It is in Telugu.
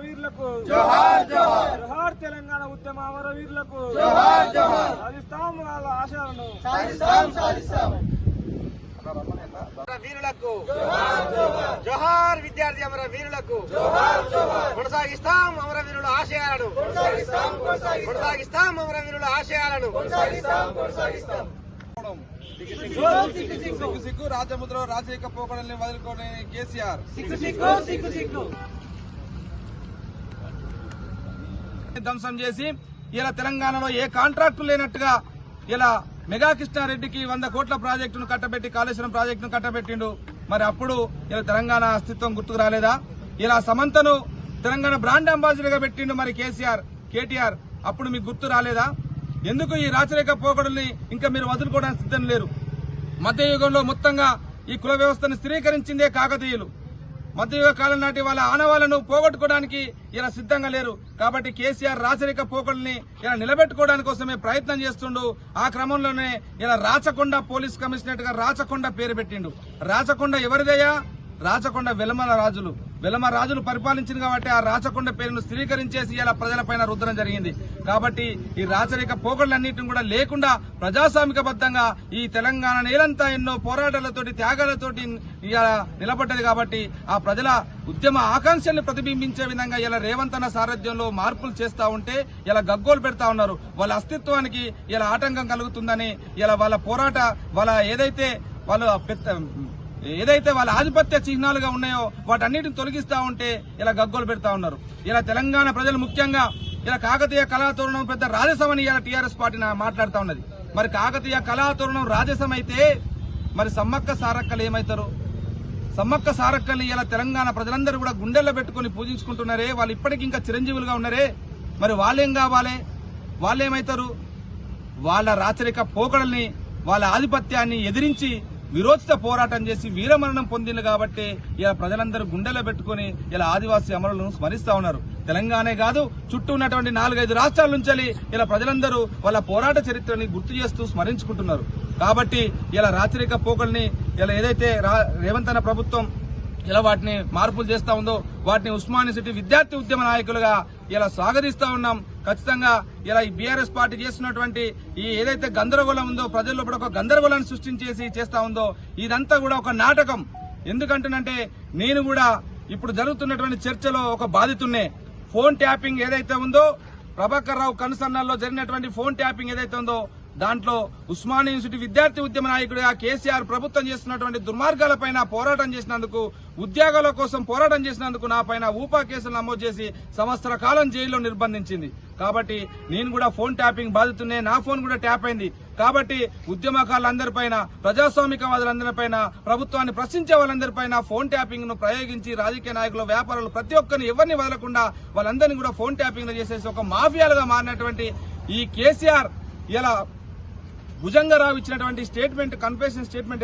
అమరవీరులకు జోహార్ జోహార్. జోహార్ తెలంగాణ ఉద్యమ అమరవీరులకు. జోహార్ జోహార్. సాధిస్తాం వాళ్ళ ఆశయాలను సాధిస్తాం సాధిస్తాం. వీరులకు జోహార్ విద్యార్థి అమర వీరులకు కొనసాగిస్తాం అమరవీరుల ఆశయాలను. కొనసాగిస్తాం అమరవీరుల ఆశయాలను. సిగ్గు సిగ్గు రాజముద్ర రాజకీయ పోకడల్ని వదులుకొని కేసీఆర్. సిగ్గు సిగ్గు సిగ్గు సిగ్గు. ధ్వంసం చేసి ఇలా తెలంగాణలో ఏ కాంట్రాక్టు లేనట్టుగా ఇలా మెగా కృష్ణారెడ్డికి వంద కోట్ల ప్రాజెక్టును కట్టబెట్టి కాళేశ్వరం ప్రాజెక్టును కట్టబెట్టిండు. మరి అప్పుడు ఇలా తెలంగాణ అస్తిత్వం గుర్తుకు రాలేదా? ఇలా సమంతను తెలంగాణ బ్రాండ్ అంబాసిడర్గా పెట్టిండు మరి కేసీఆర్ కేటీఆర్. అప్పుడు మీకు గుర్తు రాలేదా? ఎందుకు ఈ రాచరేఖ పోకడుల్ని ఇంకా మీరు వదులుకోవడానికి సిద్ధం లేరు? మధ్యయుగంలో మొత్తంగా ఈ కుల వ్యవస్థను స్థిరీకరించిందే కాకతీయులు. మధ్యయుగ కాలం నాటి వాళ్ళ ఆనవాళ్ళను పోగొట్టుకోవడానికి ఇలా సిద్ధంగా లేరు. కాబట్టి కేసీఆర్ రాచరిక పోకడల్ని ఇలా నిలబెట్టుకోవడానికి కోసమే ప్రయత్నం చేస్తుండు. ఆ క్రమంలోనే ఇలా రాచకొండ పోలీస్ కమిషనరేట్గా రాచకొండ పేరు పెట్టిండు. రాచకొండ ఎవరిదయ్యా? రాచకొండ వెలమల రాజులు. వెలమ రాజులు పరిపాలించింది కాబట్టి ఆ రాచకొండ పేరును స్థిరీకరించేసి ఇలా ప్రజలపైన రుద్దడం జరిగింది. కాబట్టి ఈ రాచరిక పోకళ్ళన్నింటిని కూడా లేకుండా ప్రజాస్వామికబద్ధంగా ఈ తెలంగాణ నేలంతా ఎన్నో పోరాటాలతోటి త్యాగాలతోటి ఇలా నిలబడ్డది కాబట్టి ఆ ప్రజల ఉద్యమ ఆకాంక్షల్ని ప్రతిబింబించే విధంగా ఇలా రేవంత్ అన్న సారథ్యంలో మార్పులు చేస్తా ఉంటే ఇలా గగ్గోలు పెడతా ఉన్నారు. వాళ్ళ అస్తిత్వానికి ఇలా ఆటంకం కలుగుతుందని ఇలా వాళ్ళ పోరాట వాళ్ళ ఏదైతే వాళ్ళు పెద్ద ఏదైతే వాళ్ళ ఆధిపత్య చిహ్నాలుగా ఉన్నాయో వాటన్నిటిని తొలగిస్తా ఉంటే ఇలా గగ్గోలు పెడతా ఉన్నారు. ఇలా తెలంగాణ ప్రజలు ముఖ్యంగా ఇలా కాకతీయ కళాతోరణం పెద్ద రాజసమని ఇలా టీఆర్ఎస్ పార్టీ నా- మాట్లాడుతా ఉన్నది. మరి కాకతీయ కళాతోరణం రాజసం అయితే మరి సమ్మక్క సారక్కలు ఏమవుతారు సమ్మక్క సారక్కల్ని ఇలా తెలంగాణ ప్రజలందరూ కూడా గుండెల్లో పెట్టుకుని పూజించుకుంటున్నారే? వాళ్ళు ఇప్పటికి ఇంకా చిరంజీవులుగా ఉన్నారే? మరి వాళ్ళేం కావాలి? వాళ్ళేమవుతారు వాళ్ళ రాచరిక పోకడల్ని వాళ్ళ ఆధిపత్యాన్ని ఎదిరించి విరోచిత పోరాటం చేసి వీరమరణం పొందింది కాబట్టి ఇలా ప్రజలందరూ గుండెలో పెట్టుకుని ఇలా ఆదివాసీ అమరులను స్మరిస్తా ఉన్నారు. తెలంగాణే కాదు చుట్టూ ఉన్నటువంటి నాలుగైదు రాష్ట్రాల నుంచి ఇలా ప్రజలందరూ వాళ్ళ పోరాట చరిత్రని గుర్తు చేస్తూ స్మరించుకుంటున్నారు. కాబట్టి ఇలా రాచరిక పోకల్ని ఇలా ఏదైతే రా- రేవంత్ అన్న ప్రభుత్వం ఇలా వాటిని మార్పులు చేస్తా ఉందో వాటిని ఉస్మానియా సిటీ విద్యార్థి ఉద్యమ నాయకులుగా ఇలా స్వాగతిస్తా ఉన్నాం. ఖచ్చితంగా ఇలా ఈ బీఆర్ఎస్ పార్టీ చేస్తున్నటువంటి ఈ ఏదైతే గందరగోళం ఉందో ప్రజల్లో కూడా ఒక గందరగోళాన్ని సృష్టించేసి చేస్తా ఉందో ఇదంతా కూడా ఒక నాటకం. ఎందుకంటేనంటే నేను కూడా ఇప్పుడు జరుగుతున్నటువంటి చర్చలో ఒక బాధితున్నే ఫోన్ ట్యాపింగ్ ఏదైతే ఉందో ప్రభాకర్ రావు కనుసన్నల్లో జరిగినటువంటి ఫోన్ ట్యాపింగ్ ఏదైతే ఉందో దాంట్లో ఉస్మానియా యూనివర్సిటీ విద్యార్థి ఉద్యమ నాయకుడిగా కేసీఆర్ ప్రభుత్వం చేస్తున్నటువంటి దుర్మార్గాలపైన పోరాటం చేసినందుకు ఉద్యోగాల కోసం పోరాటం చేసినందుకు నా పైన ఊపా కేసులు నమోదు చేసి సంవత్సర కాలం జైల్లో నిర్బంధించింది. కాబట్టి నేను కూడా ఫోన్ ట్యాపింగ్ బాధితున్నే నా ఫోన్ కూడా ట్యాప్ అయింది. కాబట్టి ఉద్యమకారులందరిపైన ప్రజాస్వామికవాదులందరిపైన ప్రభుత్వాన్ని ప్రశ్నించే వాళ్ళందరిపైన ఫోన్ ట్యాపింగ్ను ప్రయోగించి రాజకీయ నాయకులు వ్యాపారులు ప్రతి ఒక్కరిని ఎవరిని వదలకుండా వాళ్ళందరినీ కూడా ఫోన్ ట్యాపింగ్ చేసేసి ఒక మాఫియాలుగా మారినటువంటి ఈ కేసీఆర్ ఇలా భుజంగరావు ఇచ్చినటువంటి స్టేట్మెంట్ కన్ఫెషన్ స్టేట్మెంట్